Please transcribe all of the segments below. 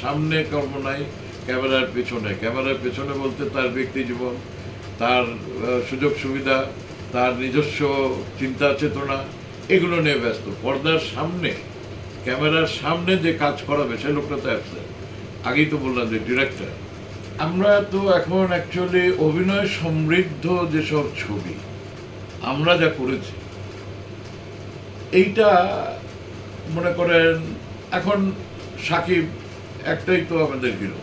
সামনে কর্ম নাই ক্যামেরার পেছনে। ক্যামেরার পেছনে বলতে তার ব্যক্তি জীবন, তার সুযোগ সুবিধা, তার নিজস্ব চিন্তা চেতনা, এগুলো নিয়ে ব্যস্ত। পর্দার সামনে, ক্যামেরার সামনে যে কাজ করাবে, সে লোকটা তো অ্যাবসেন্ট আগেই তো বললাম যে ডিরেক্টর আমরা তো এখন অ্যাকচুয়ালি অভিনয় সমৃদ্ধ যেসব ছবি, আমরা যা করেছি, এইটা মনে করেন এখন সাকিব একটাই তো আমাদের হিরো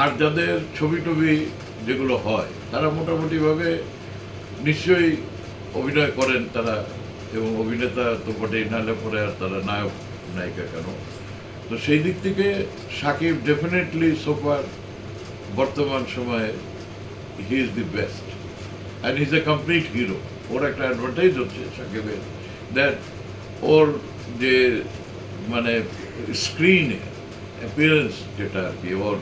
আর যাদের ছবি টবি যেগুলো হয়, তারা মোটামুটিভাবে নিশ্চয়ই অভিনয় করেন তারা, এবং অভিনেতা তো বটেই, নাহলে পরে আর তারা নায়ক, নায়িকা কেন? তো সেই দিক থেকে সাকিব ডেফিনেটলি সোফার বর্তমান সময়ে he is the best and is a complete hero ওর একটা অ্যাডভান্টেজ হচ্ছে সাকিবের দ্যাট ওর যে মানে স্ক্রিনে অ্যাপিয়ারেন্স যেটা আর কি ওর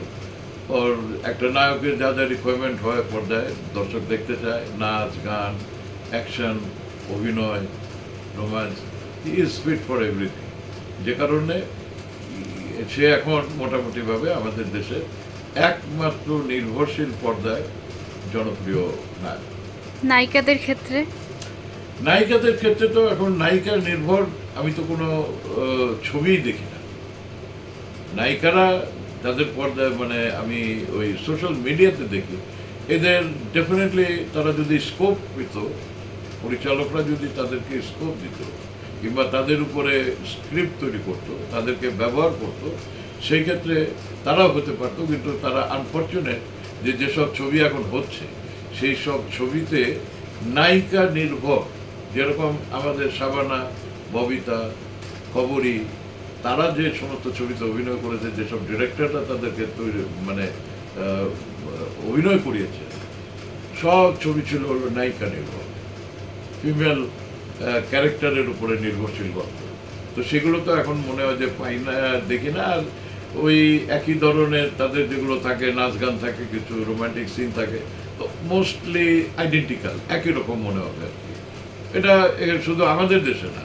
ওর একটা নায়কের যা যা রিকোয়ারমেন্ট হয় পর্দায় দর্শক দেখতে চায় নাচ গান অ্যাকশন অভিনয় romance he is fit for everything যে কারণে সে এখন মোটামুটিভাবে আমাদের দেশে একমাত্র নির্ভরশীল পর্দায় জনপ্রিয় নায়ক। নায়িকাদের ক্ষেত্রে? নায়িকাদের ক্ষেত্রে তো এখন নায়িকা নির্ভর আমি তো কোনো ছবিই দেখি নায়িকারা তাদের পর্দায় মানে আমি ওই সোশ্যাল মিডিয়াতে দেখি, এদের ডেফিনেটলি তারা যদি স্কোপ পেত, পরিচালকরা যদি তাদেরকে স্কোপ দিত, কিংবা তাদের উপরে স্ক্রিপ্ট তৈরি করতো, তাদেরকে ব্যবহার করতো, সেই ক্ষেত্রে তারাও হতে পারতো, কিন্তু তারা আনফর্চুনেট যে যেসব ছবি এখন হচ্ছে, সেই সব ছবিতে নায়িকা নির্ভর, যেরকম আমাদের সাবানা, ববিতা কবরী তারা যে সমস্ত ছবিতে অভিনয় করেছে, যেসব ডিরেক্টররা তাদেরকে তৈরি মানে অভিনয় করিয়েছে, সব ছবি ছিল হলো নায়িকা নির্ভর। ফিমেল ক্যারেক্টারের উপরে নির্ভরশীল গল্প। তো সেগুলো তো এখন মনে হয় যে পাই না, দেখি না। আর ওই একই ধরনের তাদের যেগুলো থাকে, নাচ গান থাকে, কিছু রোমান্টিক সিন থাকে, তো মোস্টলি আইডেন্টিক্যাল একই রকম মনে হবে আর কি। এটা শুধু আমাদের দেশে না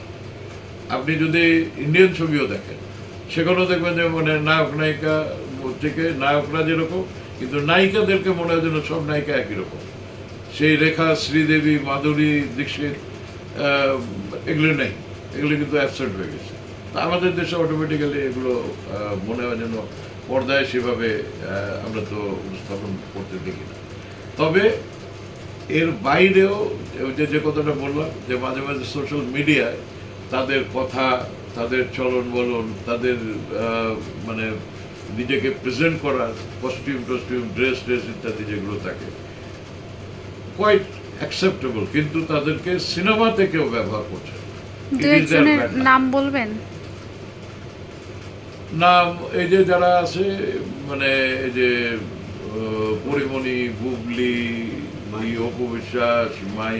আপনি যদি ইন্ডিয়ান ছবিও দেখেন, সেখানেও দেখবেন যে মানে নায়ক, নায়িকা থেকে নায়করা যেরকম কিন্তু নায়িকাদেরকে মনে হয় যেন সব নায়িকা একই রকম। সেই রেখা, শ্রীদেবী, মাধুরী, দীক্ষিত এগুলো নেই। এগুলো কিন্তু অ্যাবসেন্ট হয়ে গেছে। তা আমাদের দেশে অটোমেটিক্যালি এগুলো মনে হয় যেন পর্দায় সেভাবে আমরা তো উপস্থাপন করতে দেখি না। তবে এর বাইরেও যে যে কথাটা বললাম, যে মাঝে মাঝে সোশ্যাল মিডিয়ায় তাদের কথা তাদের চলন বলন তাদের মানে নিজেকে প্রেজেন্ট করার কস্টিউম টস্টিউম ড্রেস ড্রেস ইত্যাদি যেগুলো থাকে কোয়াইট অ্যাকসেপ্টেবল কিন্তু তাদেরকে সিনেমাতে কেউ ব্যবহার করছে. নাম বলবেন নাম এই যে যারা আছে মানে এই যে পরিমণি বুবলি অপু বিশ্বাস মাই